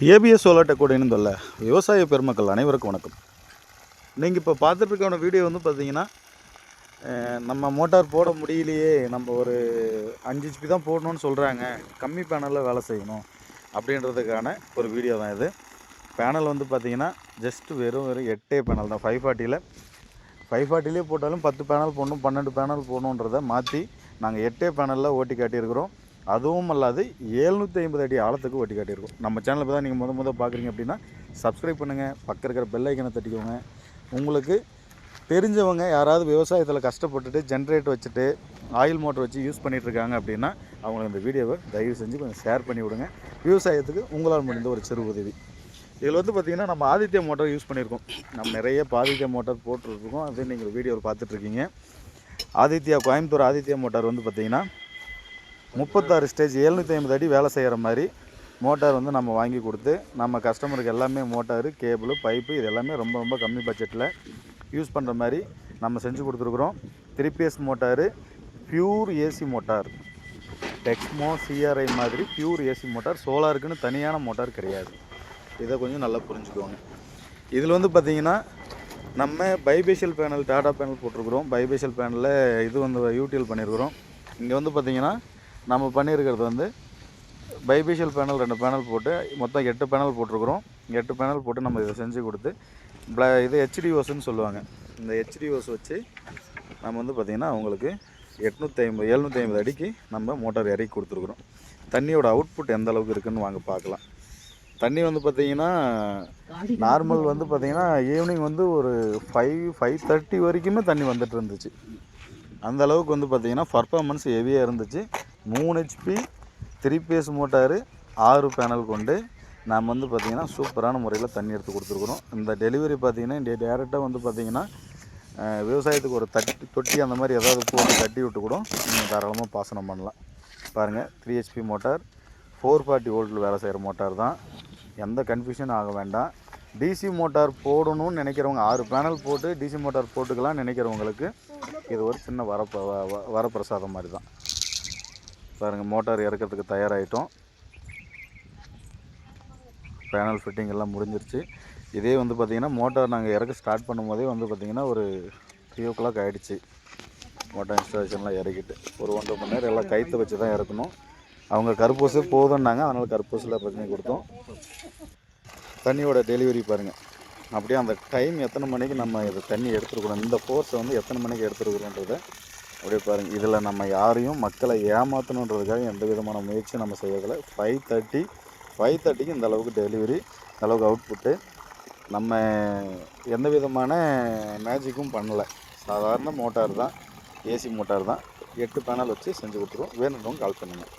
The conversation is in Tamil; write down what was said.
ஏபிஎஸ் சோலார் கூட இணைந்துள்ள விவசாய பெருமக்கள் அனைவருக்கும் வணக்கம். நீங்கள் இப்போ பார்த்துட்ருக்கான வீடியோ வந்து பார்த்தீங்கன்னா நம்ம மோட்டார் போட முடியலையே நம்ம ஒரு அஞ்சு ஹெச்பி தான் போடணும்னு சொல்கிறாங்க கம்மி பேனலில் வேலை செய்யணும் அப்படின்றதுக்கான ஒரு வீடியோ தான் இது. பேனல் வந்து பார்த்தீங்கன்னா ஜஸ்ட் வெறும் வெறும் எட்டே பேனல் தான். ஃபைவ் ஃபார்ட்டியில் ஃபைவ் ஃபார்ட்டிலே போட்டாலும் பத்து பேனல் போடணும் பன்னெண்டு பேனல் போடணுன்றதை மாற்றி நாங்கள் எட்டே பேனலில் ஓட்டி காட்டியிருக்கிறோம். அதுவும் அல்லாது ஏழ்நூற்றி ஐம்பது அடி ஆழத்துக்கு வட்டி காட்டியிருக்கோம். நம்ம சேனலில் தான் நீங்கள் முத முத பார்க்குறீங்க அப்படின்னா சப்ஸ்கிரைப் பண்ணுங்கள் பக்கம் இருக்கிற பெல் ஐக்கனை தட்டிக்கோங்க. உங்களுக்கு தெரிஞ்சவங்க யாராவது விவசாயத்தில் கஷ்டப்பட்டுட்டு ஜென்ரேட் வச்சுட்டு ஆயில் மோட்டர் வச்சு யூஸ் பண்ணிகிட்ருக்காங்க இருக்காங்க அப்படின்னா அவங்களுக்கு இந்த வீடியோவை தயவு செஞ்சு கொஞ்சம் ஷேர் பண்ணி விடுங்க. விவசாயத்துக்கு உங்களால் முடிந்த ஒரு சிறு உதவி. இதில் வந்து பார்த்திங்கன்னா நம்ம ஆதித்யா மோட்டார் யூஸ் பண்ணியிருக்கோம். நம்ம நிறைய ஆதித்ய மோட்டார் போட்டுருக்கோம். அது நீங்கள் வீடியோவில் பார்த்துட்ருக்கீங்க ஆதித்யா கோயம்புத்தூர் ஆதித்யா மோட்டார் வந்து பார்த்திங்கன்னா முப்பத்தாறு ஸ்டேஜ் எழுநூற்றி ஐம்பது அடி வேலை செய்கிற மாதிரி மோட்டார் வந்து நம்ம வாங்கி கொடுத்து நம்ம கஸ்டமருக்கு எல்லாமே மோட்டாரு கேபிள் பைப்பு இது எல்லாமே ரொம்ப ரொம்ப கம்மி பட்ஜெட்டில் யூஸ் பண்ணுற மாதிரி நம்ம செஞ்சு கொடுத்துருக்குறோம். Three phase motor pure AC motor Texmo CRI மாதிரி பியூர் ஏசி மோட்டார் சோலாருக்குன்னு தனியான மோட்டார் கிடையாது. இதை கொஞ்சம் நல்லா புரிஞ்சுக்கோங்க. இதில் வந்து பார்த்தீங்கன்னா நம்ம பைபேஷியல் பேனல் டாடா பேனல் போட்டிருக்குறோம். பைபேஷியல் பேனலில் இது வந்து யூடிஎல் பண்ணியிருக்கிறோம் இங்கே வந்து பார்த்திங்கன்னா நம்ம பண்ணியிருக்கிறது வந்து பைபிஷியல் பேனல் ரெண்டு பேனல் போட்டு மொத்தம் எட்டு பேனல் போட்டிருக்கிறோம். எட்டு பேனல் போட்டு நம்ம இதை செஞ்சு கொடுத்து ப்ள இது ஹெச்டிஓஸ்ன்னு சொல்லுவாங்க. இந்த ஹெச்டிஓஸ் வச்சு நம்ம வந்து பார்த்திங்கன்னா அவங்களுக்கு எட்நூற்றி ஐம்பது எழுநூற்றி ஐம்பது அடிக்கு நம்ம மோட்டார் இறக்கி கொடுத்துருக்குறோம். தண்ணியோட அவுட்புட் எந்த அளவுக்கு இருக்குன்னு வாங்க பார்க்கலாம். தண்ணி வந்து பார்த்திங்கன்னா நார்மல் வந்து பார்த்திங்கன்னா ஈவினிங் வந்து ஒரு ஃபைவ் ஃபைவ் தேர்ட்டி வரைக்குமே தண்ணி வந்துட்டு இருந்துச்சு. அந்த அளவுக்கு வந்து பார்த்திங்கன்னா பர்ஃபார்மன்ஸ் ஹெவியாக இருந்துச்சு. மூணு ஹெச்பி த்ரீ பேஸ் மோட்டாரு ஆறு பேனல் கொண்டு நாம் வந்து பார்த்திங்கன்னா சூப்பரான முறையில் தண்ணி எடுத்து கொடுத்துருக்குறோம். இந்த டெலிவரி பார்த்திங்கன்னா இங்கே டேரெக்டாக வந்து பார்த்திங்கன்னா விவசாயத்துக்கு ஒரு தட்டி தொட்டி அந்த மாதிரி ஏதாவது போட்டு தட்டி விட்டு கூட நீங்கள் தாராளமாக பாசனம் பண்ணலாம். பாருங்கள் three HP motor four forty வோல்ட்டில் வேலை செய்கிற மோட்டார் தான். எந்த கன்ஃபியூஷன் ஆக வேண்டாம். டிசி மோட்டார் போடணும்னு நினைக்கிறவங்க ஆறு பேனல் போட்டு டிசி மோட்டார் போட்டுக்கலாம் நினைக்கிறவங்களுக்கு இது ஒரு சின்ன வரப்ப வ- வ- வரப்பிரசாதம் மாதிரி தான். பாருங்கள் மோட்டார் இறக்கிறதுக்கு தயாராகிட்டோம் பேனல் ஃபிட்டிங் எல்லாம் முடிஞ்சிருச்சு. இதே வந்து பார்த்திங்கன்னா மோட்டார் நாங்கள் இறக்க ஸ்டார்ட் பண்ணும்போதே வந்து பார்த்திங்கன்னா ஒரு த்ரீ ஓ கிளாக் ஆகிடுச்சு மோட்டார் இன்ஸ்டாலேஷன்லாம் இறக்கிட்டு. ஒரு ஒன்றரை மணி நேரம் எல்லாம் கைத்தை வச்சு தான் இறக்கணும். அவங்க கருப்பூசு போதும்னாங்க அதனால் கருப்பூசில் பிரச்சனை கொடுத்தோம். தண்ணியோட டெலிவரி பாருங்கள் அப்படியே அந்த டைம் எத்தனை மணிக்கு நம்ம இதை தண்ணி எடுத்துருக்கணும்? இந்த ஃபோர்ஸை வந்து எத்தனை மணிக்கு எடுத்துருக்குறோன்றதை அப்படியே பாருங்கள் இதில் நம்ம யாரையும் மக்களை ஏமாற்றணுன்றதுக்காக எந்த விதமான முயற்சியும் நம்ம செய்யறதில்ல. ஃபைவ் தேர்ட்டி ஃபைவ் தேர்ட்டிக்கு இந்த அளவுக்கு டெலிவரி இந்த அளவுக்கு அவுட்புட்டு நம்ம எந்த விதமான மேஜிக்கும் பண்ணலை. சாதாரண மோட்டார் தான் ஏசி மோட்டார் தான். எட்டு பேனல் வச்சு செஞ்சு கொடுத்துருவோம். வேணுன்றவங்க கால் பண்ணுங்கள்